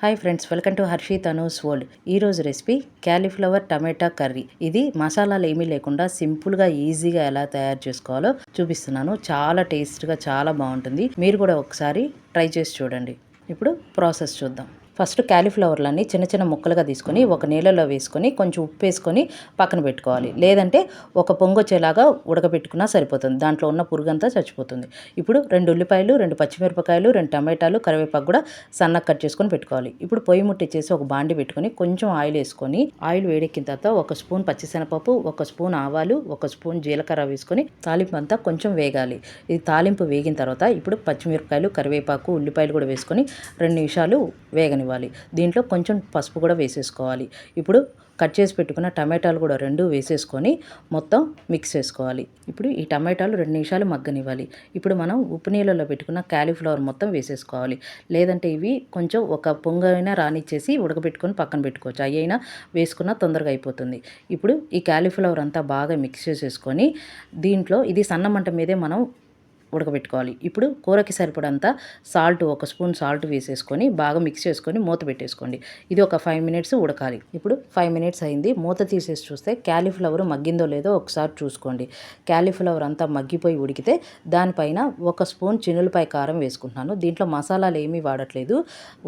Hi friends welcome to Harshi Tanu's world. ఈరోజు recipe cauliflower tomato curry. ఇది మసాలాలు ఏమీ లేకుండా సింపుల్గా ఈజీగా ఎలా తయారు చేసుకోవాలో చూపిస్తున్నాను. చాలా టేస్ట్గా చాలా బాగుంటుంది. మీరు కూడా ఒకసారి ట్రై చేసి చూడండి. ఇప్పుడు ప్రాసెస్ చూద్దాం. ఫస్ట్ క్యాలీఫ్లవర్లన్నీ చిన్న చిన్న ముక్కలుగా తీసుకొని ఒక నీళ్ళలో వేసుకొని కొంచెం ఉప్పు వేసుకొని పక్కన పెట్టుకోవాలి. లేదంటే ఒక పొంగొచ్చేలాగా ఉడకబెట్టుకున్నా సరిపోతుంది. దాంట్లో ఉన్న పురుగంతా చచ్చిపోతుంది. ఇప్పుడు రెండు ఉల్లిపాయలు రెండు పచ్చిమిరపకాయలు రెండు టమాటాలు కరివేపాకు కూడా సన్నగా కట్ చేసుకొని పెట్టుకోవాలి. ఇప్పుడు పొయ్యి ముట్టిచ్చేసి ఒక బాండి పెట్టుకొని కొంచెం ఆయిల్ వేసుకొని ఆయిల్ వేడెక్కిన తర్వాత ఒక స్పూన్ పచ్చిశనగపప్పు ఒక స్పూన్ ఆవాలు ఒక స్పూన్ జీలకర్ర వేసుకొని తాలింపు అంతా కొంచెం వేగాలి. ఇది తాలింపు వేగిన తర్వాత ఇప్పుడు పచ్చిమిరపకాయలు కరివేపాకు ఉల్లిపాయలు కూడా వేసుకొని రెండు నిమిషాలు వేగని వేగనివ్వాలి దీంట్లో కొంచెం పసుపు కూడా వేసేసుకోవాలి. ఇప్పుడు కట్ చేసి పెట్టుకున్న టమాటాలు కూడా రెండు వేసేసుకొని మొత్తం మిక్స్ చేసుకోవాలి. ఇప్పుడు ఈ టమాటాలు రెండు నిమిషాలు మగ్గనివ్వాలి. ఇప్పుడు మనం ఉప్పు నీళ్ళలో పెట్టుకున్న క్యాలీఫ్లవర్ మొత్తం వేసేసుకోవాలి. లేదంటే ఇవి కొంచెం ఒక పొంగైనా రానిచ్చేసి ఉడకబెట్టుకొని పక్కన పెట్టుకోవచ్చు. అవి అయినా వేసుకున్న తొందరగా అయిపోతుంది. ఇప్పుడు ఈ క్యాలీఫ్లవర్ అంతా బాగా మిక్స్ చేసేసుకొని దీంట్లో ఇది సన్న మంట మీదే మనం ఉడకబెట్టుకోవాలి. ఇప్పుడు కూరకి సరిపడంత సాల్ట్ ఒక స్పూన్ సాల్ట్ వేసేసుకొని బాగా మిక్స్ చేసుకొని మూత పెట్టేసుకోండి. ఇది ఒక ఫైవ్ మినిట్స్ ఉడకాలి. ఇప్పుడు ఫైవ్ మినిట్స్ అయింది. మూత తీసేసి చూస్తే క్యాలీఫ్లవర్ మగ్గిందో లేదో ఒకసారి చూసుకోండి. క్యాలీఫ్లవర్ అంతా మగ్గిపోయి ఉడికితే దానిపైన ఒక స్పూన్ చిన్నులపాయ కారం వేసుకుంటున్నాను. దీంట్లో మసాలాలు ఏమీ వాడట్లేదు.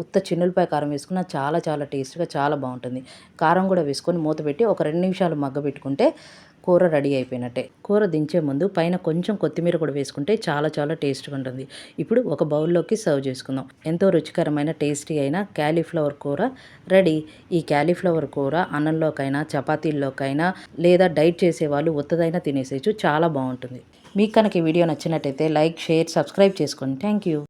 ఉత్త చిన్నులపాయ కారం వేసుకున్న చాలా చాలా టేస్ట్గా చాలా బాగుంటుంది. కారం కూడా వేసుకొని మూత పెట్టి ఒక రెండు నిమిషాలు మగ్గబెట్టుకుంటే కూర రెడీ అయిపోయినట్టే. కూర దించే ముందు పైన కొంచెం కొత్తిమీర కూడా వేసుకుంటే చాలా చాలా టేస్ట్గా ఉంటుంది. ఇప్పుడు ఒక బౌల్లోకి సర్వ్ చేసుకుందాం. ఎంతో రుచికరమైన టేస్టీ అయిన క్యాలీఫ్లవర్ కూర రెడీ. ఈ క్యాలీఫ్లవర్ కూర అన్నంలోకైనా చపాతీల్లోకైనా లేదా డైట్ చేసే వాళ్ళు ఉత్తదైనా తినేసేయచ్చు. చాలా బాగుంటుంది. మీకు కనుక ఈ వీడియో నచ్చినట్టయితే లైక్ షేర్ సబ్స్క్రైబ్ చేసుకోండి థ్యాంక్ యూ